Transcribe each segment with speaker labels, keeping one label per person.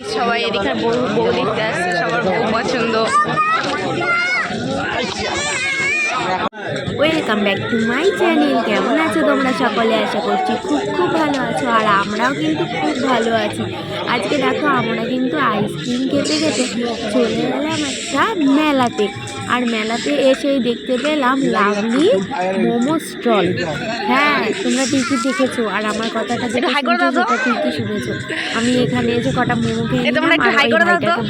Speaker 1: সবাই এদিকে বউ বউ দেখতে আসছে সবার বউ পছন্দ।
Speaker 2: Welcome back to my channel কেমন আছো তোমরা সকলে? আশা করছি খুব খুব ভালো আছো আর আমরাও কিন্তু খুব ভালো আছি। আজকে দেখো আমরা কিন্তু আইসক্রিম খেতে খেতে চলে এলাম একটা মেলাতে। আর মেলাতে এসেই দেখতে পেলাম লাভলি মোমো স্টল। হ্যাঁ তোমরা ঠিকই দেখেছ আর আমার কথাটা যেটা। শুনছো সেটা ঠিকই শুনেছো। আমি এখানে এসে কটা মোমো খেয়ে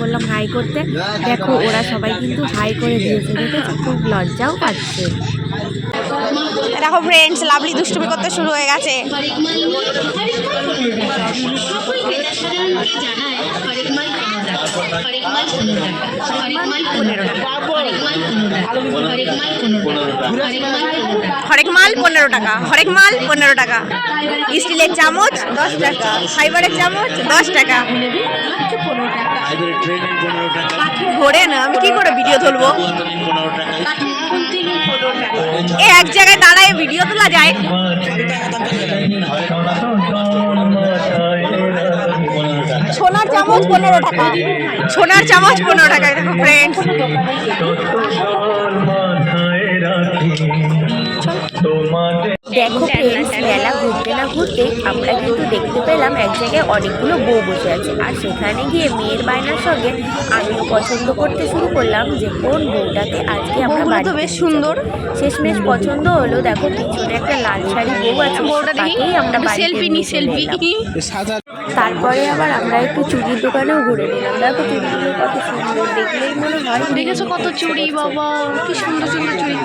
Speaker 2: বললাম হাই করতে। দেখো ওরা সবাই কিন্তু হাই করে দিয়েছে দেখেছ? খুব লজ্জাও পাচ্ছে।
Speaker 1: দেখো ফ্রেন্ডস লাভলি দুষ্টুমি করতে শুরু হয়ে গেছে। হরেক মাল পনেরো টাকা হরেক মাল পনেরো টাকা। স্টিলের চামচ দশ টাকা ফাইবারের চামচ দশ টাকা। ঘোরে না আমি কি করে ভিডিও তুলবো? এ এক জায়গায় দাঁড়ায় ভিডিও তোলা যায়। সোনার চামচ পনেরো টাকা। সোনার চামচ পনেরো টাকা দেখো ফ্রেন্ডস
Speaker 2: দেখো ফ্রেন্ডস মেলা ঘুরতে না ঘুরতে আমরা কিন্তু দেখতে পেলাম এক জায়গায় অনেকগুলো বউ বসে আছে। আর সেখানে গিয়ে মেয়ের বায়নার সঙ্গে আমিও পছন্দ করতে শুরু করলাম যে কোন বউটাকে আজকে আমরা বাড়িতে
Speaker 1: বেশ সুন্দর।
Speaker 2: শেষমেশ পছন্দ হলো দেখো পিছনে একটা লাল শাড়ি বউ আছে
Speaker 1: বউটা দেখি।
Speaker 2: তাকেই আমরা
Speaker 1: সেলফি নি সেলফি।
Speaker 2: তারপরে আবার আমরা একটু চুড়ির দোকানেও ঘুরে নিলাম। দেখো চুড়িগুলো কত সুন্দর দেখলেই মনে হয়
Speaker 1: দেখেছ কত চুড়ি বাবা কি সুন্দর সুন্দর চুড়ি।